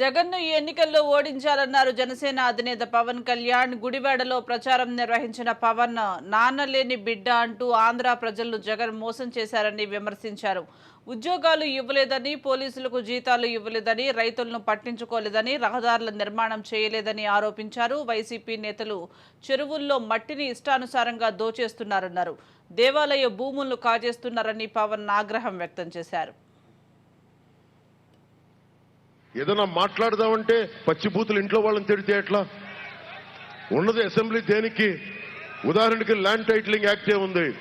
జగన్ను ఈ ఎన్నికల్లో ఓడించాలన్నారు జనసేన అధినేత పవన్ కళ్యాణ్. గుడివాడలో ప్రచారం నిర్వహించిన పవన్ నాన్నలేని బిడ్డ అంటూ ఆంధ్ర ప్రజలను జగన్ మోసం చేశారని విమర్శించారు. ఉద్యోగాలు ఇవ్వలేదని పోలీసులకు జీతాలు ఇవ్వలేదని రైతులను పట్టించుకోలేదని రహదారుల నిర్మాణం చేయలేదని ఆరోపించారు. వైసీపీ నేతలు చెరువుల్లో మట్టిని ఇష్టానుసారంగా దోచేస్తున్నారన్నారు. దేవాలయ భూములను కాజేస్తున్నారని పవన్ ఆగ్రహం వ్యక్తం చేశారు. ఏదైనా మాట్లాడదామంటే పచ్చిబూతులు ఇంట్లో వాళ్ళని తిడితే ఎట్లా? ఉన్నది అసెంబ్లీ దేనికి? ఉదాహరణకి ల్యాండ్ టైటిలింగ్ యాక్ట్ ఉంది.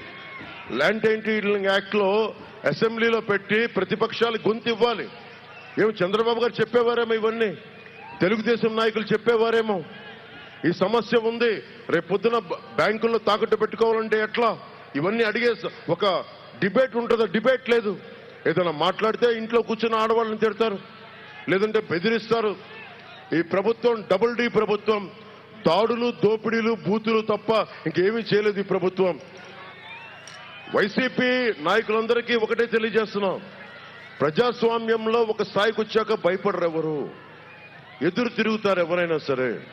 ల్యాండ్ టైటిలింగ్ యాక్ట్లో అసెంబ్లీలో పెట్టి ప్రతిపక్షాలు గొంతు ఇవ్వాలి. ఏమి చంద్రబాబు గారు చెప్పేవారేమో ఇవన్నీ? తెలుగుదేశం నాయకులు చెప్పేవారేమో? ఈ సమస్య ఉంది. రేపు పొద్దున బ్యాంకుల్లో తాకట్టు పెట్టుకోవాలంటే ఎట్లా? ఇవన్నీ అడిగే ఒక డిబేట్ ఉంటుందో? డిబేట్ లేదు. ఏదైనా మాట్లాడితే ఇంట్లో కూర్చున్న ఆడవాళ్ళని తిడతారు. లేదంటే బెదిరిస్తారు. ఈ ప్రభుత్వం డబుల్ డి ప్రభుత్వం దాడులు దోపిడీలు బూతులు తప్ప ఇంకేమీ చేయలేదు ఈ ప్రభుత్వం. వైసీపీ నాయకులందరికీ ఒకటే తెలియజేస్తున్నాం. ప్రజాస్వామ్యంలో ఒక స్థాయికి వచ్చాక భయపడరు ఎవరు ఎదురు తిరుగుతారు ఎవరైనా సరే.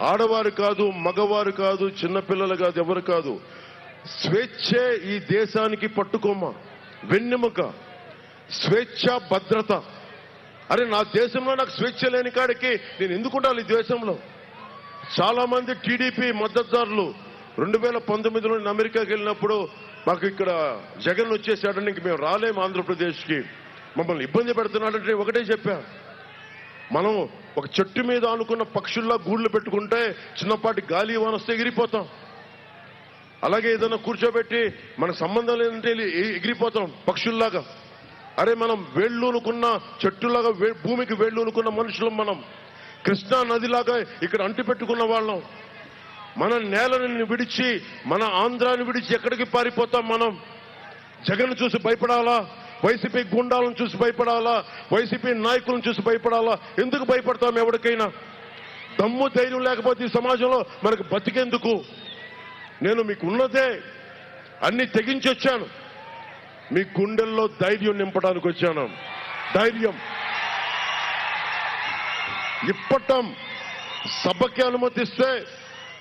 ఆడవారు కాదు మగవారు కాదు చిన్నపిల్లలు కాదు ఎవరు కాదు. స్వేచ్ఛే ఈ దేశానికి పట్టుకోమ వెన్నెముక. స్వేచ్ఛ భద్రత. అరే నా దేశంలో నాకు స్వేచ్ఛ లేని కాడికి నేను ఎందుకు ఉండాలి ఈ దేశంలో? చాలా మంది టీడీపీ మద్దతుదారులు రెండు వేల పంతొమ్మిదిలో నేను అమెరికాకి వెళ్ళినప్పుడు మాకు ఇక్కడ జగన్ వచ్చేసాడని ఇంక మేము రాలేము ఆంధ్రప్రదేశ్కి. మమ్మల్ని ఇబ్బంది పెడుతున్నాడంటే ఒకటే చెప్పా. మనం ఒక చెట్టు మీద ఆనుకున్న పక్షుల్లా గూళ్ళు పెట్టుకుంటే చిన్నపాటి గాలి వానొస్తే ఎగిరిపోతాం. అలాగే ఏదైనా కూర్చోబెట్టి మనకు సంబంధం లేదంటే ఎగిరిపోతాం పక్షుల్లాగా. అరే మనం వేళ్ళూనుకున్న చెట్టులాగా వే- భూమికి వేళ్ళూనుకున్న మనుషులం మనం. కృష్ణా నదిలాగా ఇక్కడ అంటిపెట్టుకున్న వాళ్ళం. మన నేలని విడిచి మన ఆంధ్రాని విడిచి ఎక్కడికి పారిపోతాం మనం? జగన్ చూసి భయపడాలా? వైసీపీ గుండాలను చూసి భయపడాలా? వైసీపీ నాయకులను చూసి భయపడాలా? ఎందుకు భయపడతాం ఎవరికైనా? దమ్ము ధైర్యం లేకపోతే ఈ సమాజంలో మనకు బతికేందుకు? నేను మీకు ఉన్నదే అన్ని తెగించి వచ్చాను మీ గుండెల్లో ధైర్యం నింపడానికి వచ్చాను. ధైర్యం. ఇప్పటం సభకి అనుమతిస్తే